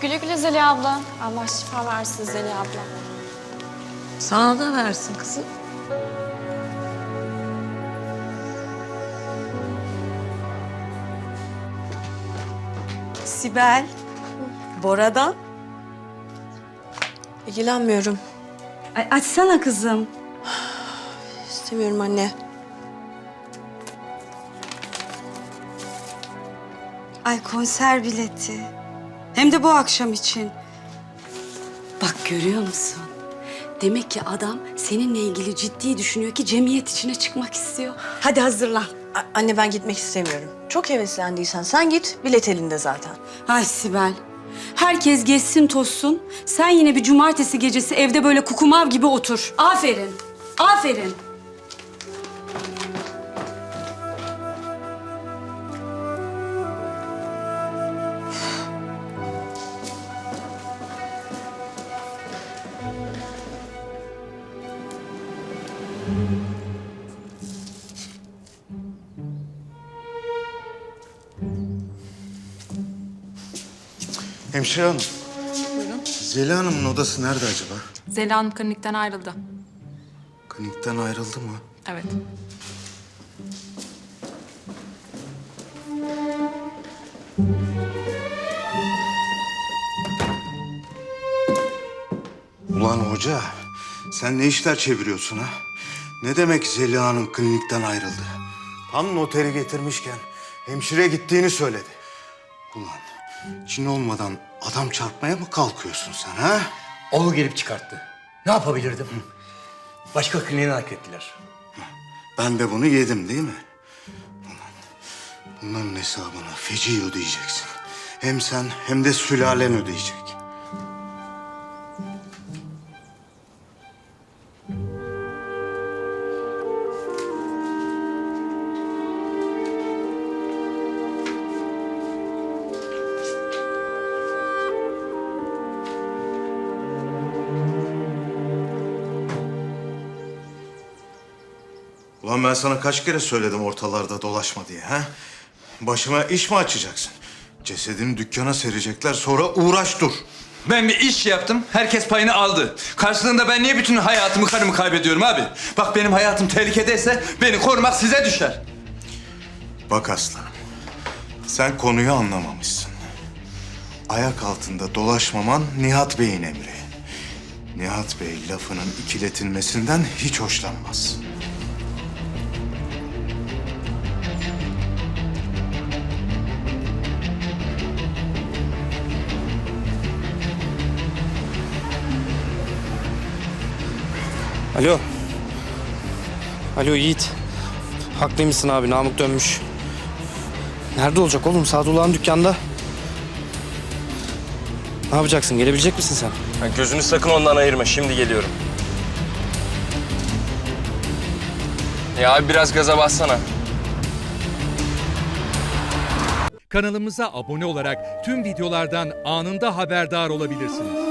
Güle güle Zeliha abla. Allah şifa versin Zeliha abla. Sana da versin kızım. Sibel. Bora'dan. İlgilenmiyorum. Ay, açsana kızım. İstemiyorum anne. Ay konser bileti. Hem de bu akşam için. Bak görüyor musun? Demek ki adam seninle ilgili ciddi düşünüyor ki cemiyet içine çıkmak istiyor. Hadi hazırlan. A- anne ben gitmek istemiyorum. Çok heveslendiysen sen git. Bilet elinde zaten. Ay Sibel. Herkes geçsin tozsun. Sen yine bir cumartesi gecesi evde böyle kukumav gibi otur. Aferin. Aferin. Hemşire hanım. Zeliha Hanım'ın odası nerede acaba? Zeliha Hanım klinikten ayrıldı. Klinikten ayrıldı mı? Evet. Ulan hoca, sen ne işler çeviriyorsun ha? Ne demek Zeliha Hanım klinikten ayrıldı? Tam noteri getirmişken hemşire gittiğini söyledi. Ulan cin olmadan adam çarpmaya mı kalkıyorsun sen ha? O gelip çıkarttı. Ne yapabilirdim? Başka kliniğe naklettiler. Ben de bunu yedim değil mi? Ulan bunların hesabını feci ödeyeceksin. Hem sen hem de sülalen ödeyecek. Ulan ben sana kaç kere söyledim ortalarda dolaşma diye ha? Başıma iş mi açacaksın? Cesedini dükkana serecekler sonra uğraş dur. Ben bir iş yaptım, herkes payını aldı. Karşılığında ben niye bütün hayatımı, karımı kaybediyorum abi? Bak benim hayatım tehlikedeyse beni korumak size düşer. Bak aslanım, sen konuyu anlamamışsın. Ayak altında dolaşmaman Nihat Bey'in emri. Nihat Bey lafının ikiletilmesinden hiç hoşlanmaz. Alo. Alo Yiğit. Haklıymışsın abi Namık dönmüş. Nerede olacak oğlum? Sadullah'ın dükkanda. Ne yapacaksın? Gelebilecek misin sen? gözünü sakın ondan ayırma. Şimdi geliyorum. Ya abi biraz gaza bassana. Kanalımıza abone olarak tüm videolardan anında haberdar olabilirsiniz.